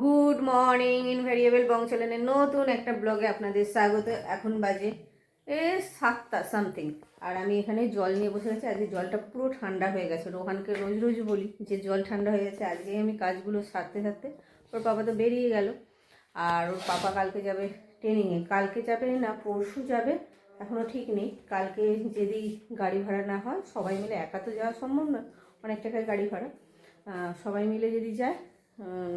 Good morning invariable বংশলেনের নতুন একটা ব্লগে আপনাদের স্বাগত। এখন বাজে, এ, সাতটা সামথিং আর আমি এখানে জল নিয়ে বসে আছি। আজকে জলটা পুরো ঠান্ডা হয়ে গেছে। রোহানকে রোজ রোজ বলি যে জল ঠান্ডা হয়ে গেছে আজকে আমি কাজগুলো সারতে সারতে ওর পাপা তো বেরিয়ে গেল। আর ওর পাপা কালকে যাবে ট্রেনিংয়ে কালকে যাবে না, পরশু যাবে এখনও ঠিক নেই। কালকে যদি গাড়ি ভাড়া না হয়, সবাই মিলে একা তো যাওয়া সম্ভব না অনেক টাকার গাড়ি ভাড়া। সবাই মিলে যদি যায়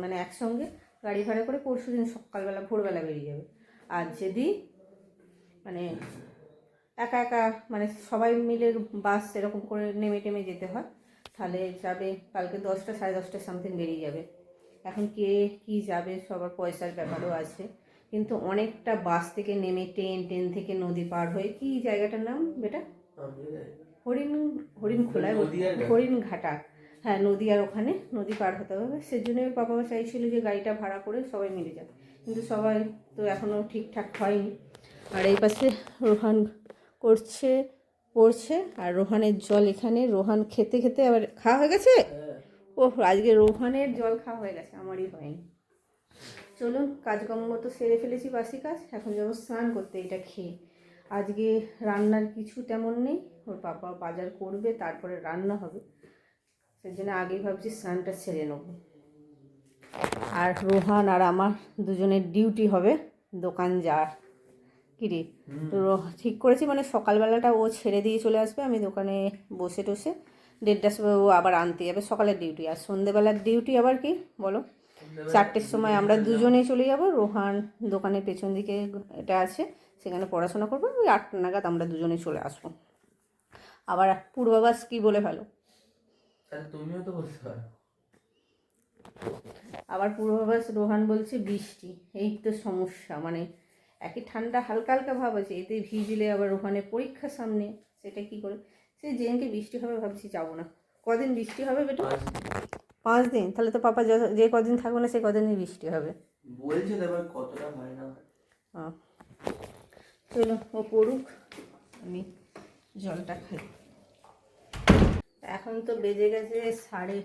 মানে একসঙ্গে গাড়ি ভাড়া করে পরশু দিন সকালবেলা ভোরবেলা বেরিয়ে যাবে। আর যদি মানে একা একা মানে সবাই মিলে বাস এরকম করে নেমে টেমে যেতে হয় তাহলে যাবে কালকে দশটা সাড়ে দশটা সামথিং বেরিয়ে যাবে। এখন কে কি যাবে সবার পয়সার ব্যাপারও আছে কিন্তু অনেকটা বাস থেকে নেমে ট্রেন ট্রেন থেকে নদী পার হয়ে কি জায়গাটার নাম বেটা? হরিণ হরিণ খোলায় হরিণ ঘাটা। হ্যাঁ নদী আর ওখানে নদী পার হতে হবে। সেজন্য ওর বাবা চাইছিল যে গাড়িটা ভাড়া করে সবাই মিলে যাবে কিন্তু সবাই তো এখনও ঠিকঠাক হয়নি। আর এই পাশে রোহান করছে পড়ছে। আর রোহানের জল এখানে। রোহান খেতে খেতে আবার খাওয়া হয়ে গেছে? ও আজকে রোহানের জল খাওয়া হয়ে গেছে আমারই হয়নি। চলুন কাজকর্ম তো সেরে ফেলেছি বাসি কাজ। এখন যাব স্নান করতে এটা খেয়ে। আজকে রান্নার কিছু তেমন নেই। ওর পাপা বাজার করবে তারপরে রান্না হবে। সেই জন্য আগেই ভাবছি স্নানটা সেরে নেব। আর রোহান আর আমার দুজনের ডিউটি হবে দোকান যাওয়ার। কিরে ঠিক করেছি মানে সকালবেলাটা ও ছেড়ে দিয়ে চলে আসবে আমি দোকানে বসে টসে দেড়টার সময় ও আবার আনতে যাবে সকালের ডিউটি। আর সন্ধেবেলার ডিউটি আবার কি বলো? চারটের সময় আমরা দুজনেই চলে যাব রোহান দোকানের পেছন দিকে এটা আছে সেখানে পড়াশোনা করব ওই আটটা নাগাদ আমরা দুজনে চলে আসব। আবার পূর্বাভাস কি বলে ভালো? তাহলে তুমিও তো বলতে পারো। আবার পূর্বাভাস রোহান বলছে বৃষ্টি এই তো সমস্যা মানে একই ঠান্ডা হালকা হালকা ভাব আছে এতে ভিজলে আবার ওখানে পরীক্ষা সামনে সেটা কি করে? সে যেদিনকে বৃষ্টি হবে ভাবছি যাব না। কদিন বৃষ্টি হবে বেটা? পাঁচ দিন। তাহলে তো পাপা যে কদিন থাকবে না সে কদিনই বৃষ্টি হবে। বলছে এবার কতটা হয় না চলো ও পড়ুক আমি জলটা খাই। এখন তো বেজে গেছে সাড়ে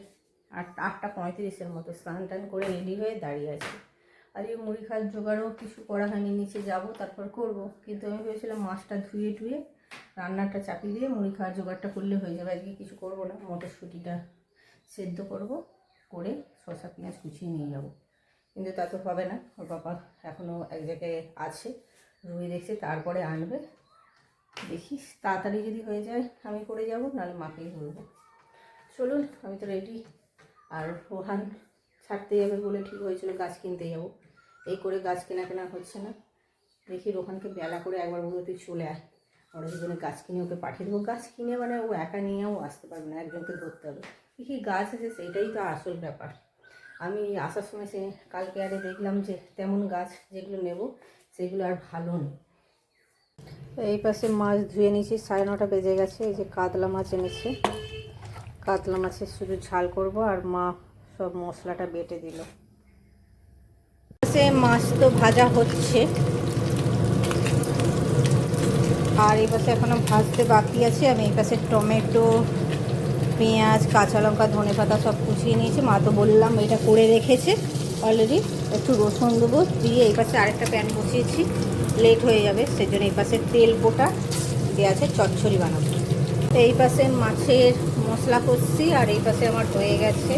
আট আটটা পঁয়ত্রিশের মতো। স্নান টান করে রেডি হয়ে দাঁড়িয়ে আছি। আজকে মুড়ি খাওয়ার জোগাড়ও কিছু করা হয়নি, নিচে যাব, তারপর করব। কিন্তু আমি ভেবেছিলাম মাছটা ধুয়ে টুয়ে রান্নাটা চাপিয়ে দিয়ে মুড়ি খাওয়ার জোগাড়টা করলে হয়ে যাবে। আজকে কিছু করব না। মটরশুঁটিটা সেদ্ধ করব, করে শশা পেঁয়াজ কুচিয়ে নিয়ে যাব। কিন্তু তা তো হবে না। ওর বাবা এখনও এক জায়গায় আছে রুই দেখছে, তারপরে আনবে। দেখি তাড়াতাড়ি যদি হয়ে যায়, আমি করে যাব, নাহলে মাকেই বলব। চলুন, আমি তো রেডি আর রোহান ছাড়তে যাবে বলে ঠিক হয়েছিল, গাছ কিনতে যাব। এই করে গাছ কেনা কেনা হচ্ছে না। দেখি রোহানকে বেলা করে একবার বলব চলে আয়। আমরা দুজনে গাছ কিনে ওকে পাঠিয়ে দেবো। গাছ কিনে মানে ও একা নিয়েও আসতে পারবে না, একজনকে ধরতে হবে। কী কী গাছ আছে সেইটাই তো আসল ব্যাপার। আমি আসার সময় সে, কালকে আরে দেখলাম যে, তেমন গাছ যেগুলো নেব, সেগুলো আর ভালো নেই। এই পাশে মাছ ধুয়ে নিয়েছি, সাড়ে নটা বেজে গেছে, এই যে কাতলা মাছ এনেছে। কাতলা মাছের শুধু ঝাল করব আর মা সব মশলাটা বেটে দিল। সে মাছ তো ভাজা হচ্ছে। আর এই পাশে এখনও ভাজতে বাকি আছে। আমি এই পাশে টমেটো, পেঁয়াজ, কাঁচা লঙ্কা, ধনে পাতা সব কুচিয়ে নিয়েছি। মা তো বললাম এটা করে রেখেছে। অলরেডি একটু রসুন দেবো দিয়ে এই পাশে আরেকটা প্যান বসিয়েছি। লেট হয়ে যাবে, সেজন্য এই পাশে তেল গোটা দিয়ে আছে, চচ্চড়ি বানাবো। তো এই পাশে মাছের মশলা করছি আর এই পাশে আমার হয়ে গেছে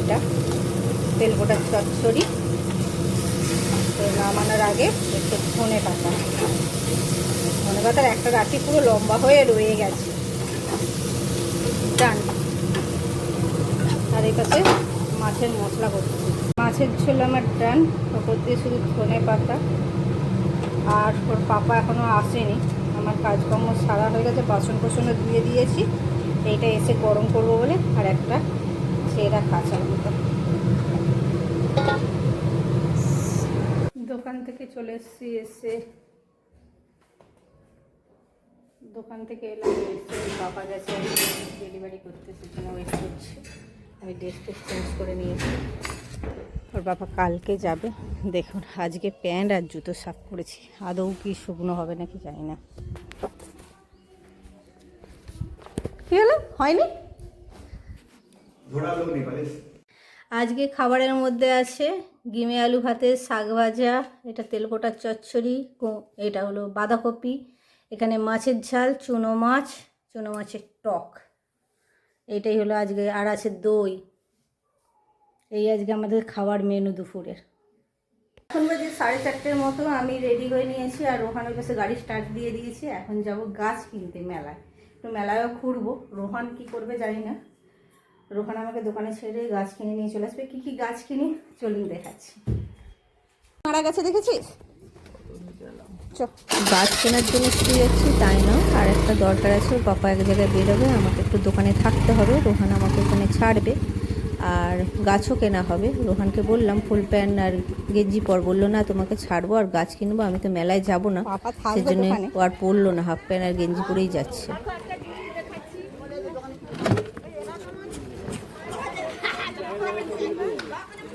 এটা তেল গোটা চচ্চড়ি। তো নামানোর আগে একটু ধনে পাতা। ধনে পাতার একটা রাখি পুরো লম্বা হয়ে রয়ে গেছে। ডান আর এই পাশে মাছের মশলা করছি মাছের ঝোল আমার ডান ওপর দিয়ে শুধু ধনে পাতা। আর ওর পাপা এখনও আসেনি। আমার কাজকর্ম সারা হয়ে গেছে বাসন কোসনও ধুয়ে দিয়েছি। এইটা এসে গরম করব বলে, আর একটা ছেঁড়া কাঁচা লঙ্কা দোকান থেকে চলে এসেছি, এসে দোকান থেকে এলাম, এসে বাবা গেছে ডেলিভারি করতে সেজন্য ওয়েট করছে আমি ড্রেস চেঞ্জ করে নিয়েছি। ওর বাবা কালকে যাবে। দেখুন আজকে প্যান্ট আর জুতো সাফ করেছি। আদৌ কি শুকনো হবে নাকি জানি না। কি হলো? হয়নি? আজকে খাবারের মধ্যে আছে গিমে আলু ভাতে শাক ভাজা এটা তেলপোটার চচ্চড়ি এটা হলো বাঁধাকপি এখানে মাছের ঝাল চুনো মাছ চুনো মাছের টক। এটাই হলো আজকে আর আছে দই। এই আজকে আমাদের খাবার মেনু দুপুরের। এখন বাজে সাড়ে চারটের মতো আমি রেডি হয়ে নিয়েছি আর রোহানের কাছে গাড়ি স্টার্ট দিয়ে দিয়েছি। এখন যাব গাছ কিনতে মেলায়। তো মেলায়ও ঘুরবো। রোহান কি করবে জানি না। রোহান আমাকে দোকানে ছেড়ে গাছ কিনে নিয়ে চলে আসবে। কী কী গাছ কিনি চলুন দেখাচ্ছি। মারা গেছে দেখেছিস? গাছ কেনার জন্য শুরু যাচ্ছি তাই না? আর একটা দরকার আছে পাপা এক জায়গায় বেরোবে আমাকে একটু দোকানে থাকতে হবে। রোহান আমাকে ওখানে ছাড়বে। আর গাছও কেনা হবে। রোহানকে বললাম ফুল প্যান্ট আর গেঞ্জি পর বলল না তোমাকে ছাড়বো আর গাছ কিনবো আমি তো মেলায় যাব না। সেজন্য ও আর পরলো না হাফ প্যান্ট আর গেঞ্জি পরেই যাচ্ছে।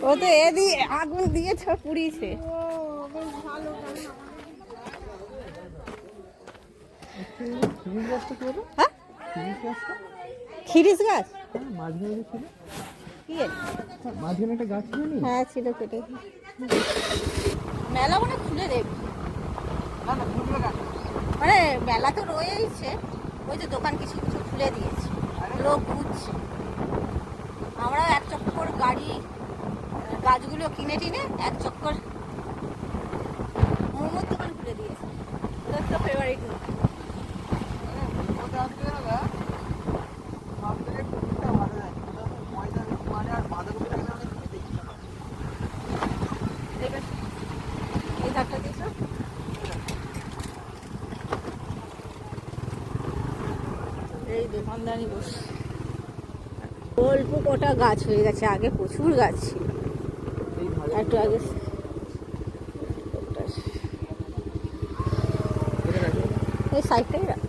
ও তো এ দিয়ে আগুন দিয়ে পুড়িয়েছে। হ্যাঁ? খিরিস গাছ? মাঝখানে ছিল। কি মাঝখানে একটা গাছ ছিল হ্যাঁ ছিল কেটে। মেলা মানে খুলে দেবে। মানে মেলা তো রয়েইছে। ওই যে দোকান কিছু কিছু খুলে দিয়েছে। লোক ঘুরছে। আমরা এক চক্কর গাড়ি গাছগুলো কিনে টিনে এক চক্কর মোমোর দোকান খুলে দিয়েছে। ওদের তো ফেভারিট দেখবে এই ধারটা দিয়েছ দোকানদারি বস অল্প কটা গাছ হয়ে গেছে, আগে প্রচুর গাছ ছিল। একটু আগে ওই সাইডটাই রাখ।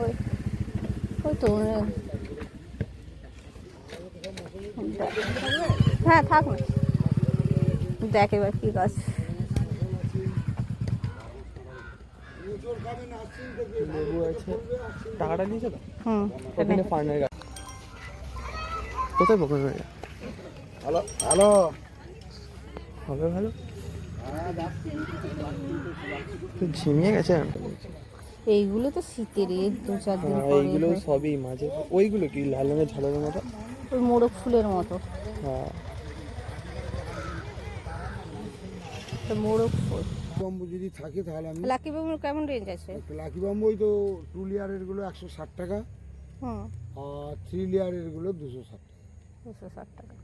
ওই ওই তো হ্যাঁ থাক না। দেখ এবার কি গাছ। লেবু আছে টাকাটা নিয়েছে তো? হুম। ওখানে ফার্মের গাছ কোথায় বকনের গাছ হ্যালো হ্যালো। হবে ভালো। ঝিমিয়ে গেছে আমটা দেখছি। এইগুলো তো শীতের এই দু চার দিন হ্যাঁ পরে এইগুলো সবই মাঝে। ওইগুলো কি লাল রঙের ঝালরের মতো? ওই মোরগ ফুলের মতো। হ্যাঁ। তো মোরগ ফুল। বাম্বু যদি থাকে তাহলে আমি লাকি বাবুর কেমন রেঞ্জ আছে? লাকি বাম্বু ওই তো টু লেয়ারেরগুলো একশো ষাট টাকা। হুম। আর থ্রি লেয়ারেরগুলো দুশো ষাট টাকা। দুশো ষাট টাকা।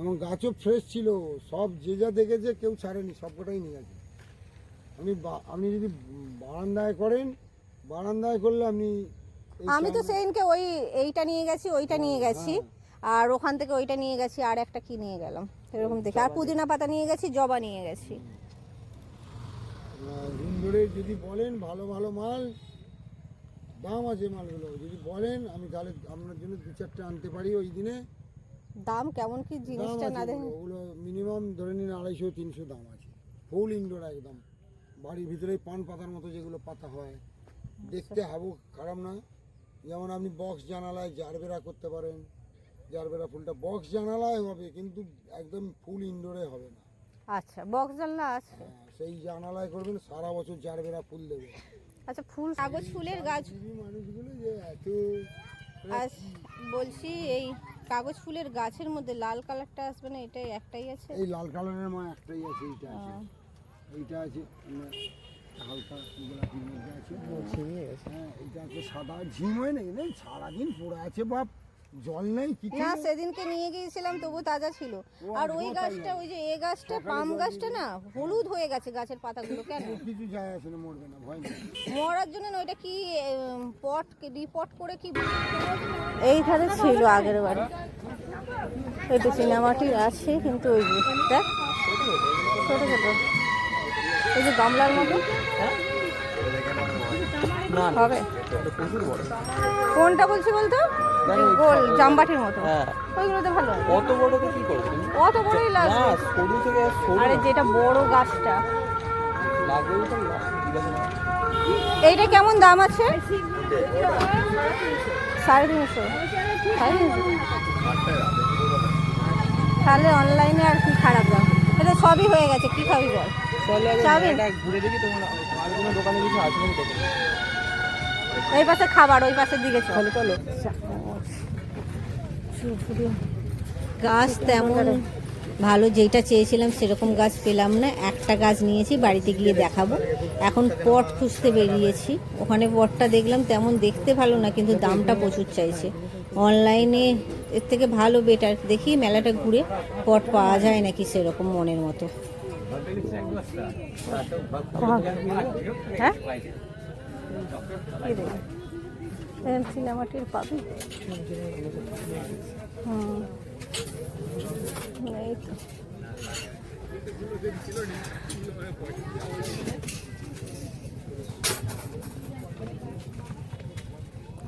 এবং গাছও ফ্রেশ ছিল সব যে যা দেখেছে কেউ ছাড়েনি সবকটাই নিয়ে গেছে। আপনি আপনি যদি বারান্দায় করেন বারান্দায় করলে আপনি আমি তো সেদিনকে ওই এইটা নিয়ে গেছি ওইটা নিয়ে গেছি। আর ওখান থেকে ওইটা নিয়ে গেছি আর একটা কি নিয়ে গেলাম? এরকম দেখে। আর পুদিনা পাতা নিয়ে গেছি জবা নিয়ে গেছি। ইন্দোরে যদি বলেন ভালো ভালো মাল দাম আছে মালগুলো। যদি বলেন আমি তাহলে আপনার জন্য দু চারটে আনতে পারি ওই দিনে। দাম কেমন কি জিনিসটা না দেখে ওগুলো। মিনিমাম ধরে নিন আড়াইশো তিনশো দাম আছে। ফুল ইনডোর একদম। বাড়ির ভিতরে পান পাতার মতো যেগুলো পাতা হয়। দেখতে হাবু খারাপ না। যেমন আপনি বক্স জানালায় জারবেরা করতে পারেন। জারবেরা ফুলটা বক্স জানালায় হবে কিন্তু একদম ফুল ইনডোরে হবে না। আচ্ছা বক্স জানলা আছে? হ্যাঁ, সেই জানালায় করবেন সারা বছর জারবেরা ফুল দেবে। আচ্ছা ফুল কাগজ ফুলের গাছ? মানুষগুলো যে এত বলছি এই কাগজ ফুলের গাছের মধ্যে লাল কালারটা আসবে না এটাই একটাই আছে? এই লাল কালারের মা একটাই আছে এইটা আছে। এইটা আছে উম, হালকা গোলাপির মধ্যে আছে। হ্যাঁ এটা আছে সাদা। ঝিম হয় নাকি? না সারাদিন পড়ে আছে বাপ। জল নেই কিছু না সেদিনকে নিয়ে গিয়েছিলাম তবু তাজা ছিল। আর ওই গাছটা ওই যে এ গাছটা পাম গাছটা না হলুদ হয়ে গেছে গাছের পাতাগুলো কেন? কিছু যায় আসে না মরবে না ভয় নেই। মরার জন্য না ওইটা কি পট রিপোর্ট করে কি এইখানে ছিল আগের বাড়ি। একটু চিনামাটির আছে কিন্তু ওই যে দেখ ছোট ছোট। ওই যে গামলার মতো। না হবে। কোনটা বলছি বলতো? গোল জামবাটির মতো। হ্যাঁ। ওইগুলো তো ভালো। অত বড় তো কি করবে? অত বড়ই না লাগবে সরু থেকে সরু আরে যেটা বড় গাছটা। লাগবে তো এইটা কেমন দাম আছে? সাড়ে তিনশো। তাহলে অনলাইনে আর কি খারাপ দাম? এটা সবই হয়ে গেছে কি খাবি বল? মেলাটা ঘুরে দেখি তোমার আর কোনো দোকানে কিছু আছে এই পাশে খাবার ওই পাশের দিকে চলো। চলো গাছ তেমন ভালো যেটা চেয়েছিলাম সেরকম গাছ পেলাম না। একটা গাছ নিয়েছি বাড়িতে গিয়ে দেখাবো। এখন পট খুঁজতে বেরিয়েছি। ওখানে পটটা দেখলাম তেমন দেখতে ভালো না কিন্তু দামটা প্রচুর চাইছে। অনলাইনে এর থেকে ভালো বেটার। দেখি মেলাটা ঘুরে পট পাওয়া যায় নাকি সেরকম মনের মতো। হ্যাঁ? কি রে? এরম সিনেমাটির পাবি হুম এই তো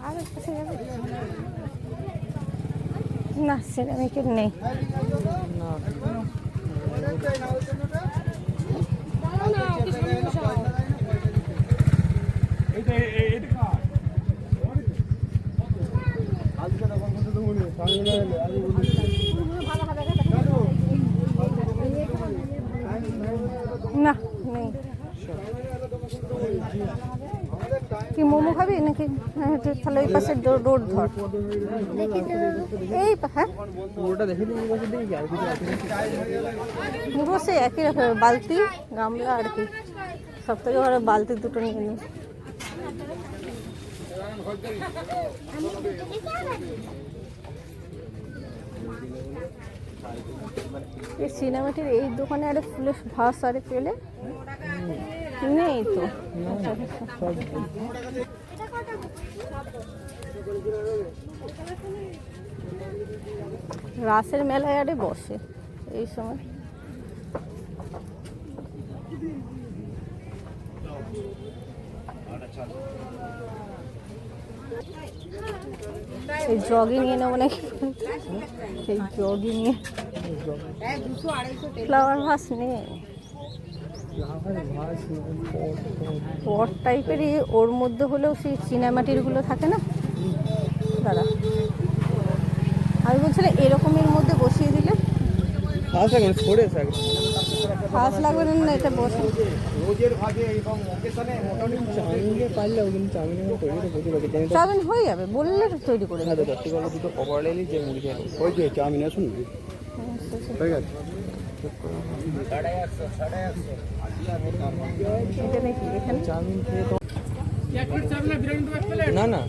আর একটা সিনেমা না সিনেমিকের নেই না নেই। কি মোমো খাবি নাকি? হ্যাঁ তাহলে ওই পাশে রোড ধর। এই হ্যাঁ? পুরো সেই একই রকম বালতি, গামলা আর কি। সব থেকে ভালো বালতি দুটো নিয়ে নিই এই সিনেমাটির এই দোকানে আরে ফুলের ভাস আরে পেলে? নেই তো। রাসের মেলায় আরে বসে এই সময়। এই জগিং নিয়ে নেব নাকি সেই জগিং এ ফ্লাওয়ার ভাস নেই। পট টাইপেরই ওর মধ্যে হলেও সেই চিনামাটিরগুলো থাকে না? দাদা আমি বলছিলাম এরকমের মধ্যে আচ্ছা মানে ছড়ে আছে আগে ফাঁস লাগবে না এটা বসে। চাউমিনে পারলেও কিন্তু চাউমিনের তৈরি তো প্রচুর লাগে জানি চাউমিন হয়ে যাবে বললে তো তৈরি করে না দাদা ঠিক হলো দুটো কভার যে মুড়ি খেয়ে ওই যে চাউমিন আসুন হয়ে এখানে? চাউমিন না না।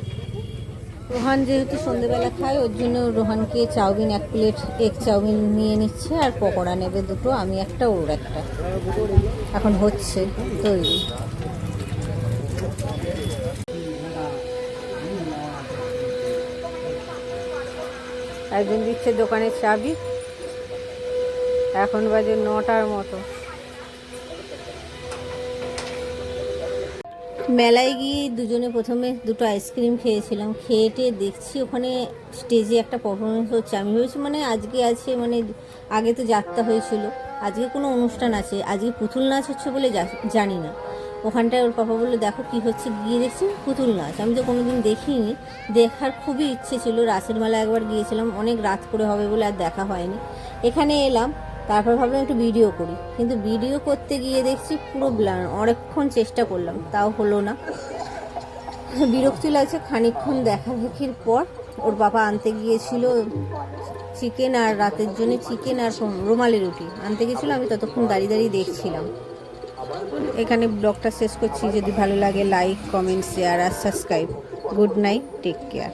রোহান যেহেতু সন্ধেবেলা খায়, ওর জন্য রোহানকে চাউমিন এক প্লেট এগ চাউমিন নিয়ে নিচ্ছে আর পকোড়া নেবে দুটো, আমি একটা, ওর একটা। এখন হচ্ছে, তৈরি। একদিন দিচ্ছে দোকানের চাবি, এখন বাজে নটার মতো। মেলায় গিয়ে দুজনে প্রথমে দুটো আইসক্রিম খেয়েছিলাম। খেয়ে টেয়ে দেখছি ওখানে স্টেজে একটা পারফরমেন্স হচ্ছে। আমি ভেবেছি মানে আজকে আছে মানে আগে তো যাত্রা হয়েছিল। আজকে কোনো অনুষ্ঠান আছে, আজকে পুতুল নাচ হচ্ছে বলে জানি না। ওখানটায় ওর পাপা বলল, দেখো কী হচ্ছে। গিয়ে দেখছি পুতুল নাচ। আমি তো কোনোদিন দেখিনি। দেখার খুবই ইচ্ছে ছিল। রাসের মেলা একবার গিয়েছিলাম। অনেক রাত করে হবে বলে আর দেখা হয়নি। এখানে এলাম। তারপর ভাবলাম একটু ভিডিও করি। কিন্তু ভিডিও করতে গিয়ে দেখছি পুরো ব্লার অনেকক্ষণ চেষ্টা করলাম, তাও হলো না। বিরক্তি লাগছে, খানিকক্ষণ দেখা দেখির পর ওর বাবা আনতে গিয়েছিল চিকেন আর রাতের জন্য চিকেন আর রুমালি রুটি। আনতে গেছিল আমি ততক্ষণ দাঁড়িয়ে দাঁড়িয়ে দেখছিলাম। এখানে ব্লগটা শেষ করছি। যদি ভালো লাগে লাইক কমেন্ট শেয়ার আর subscribe good night take care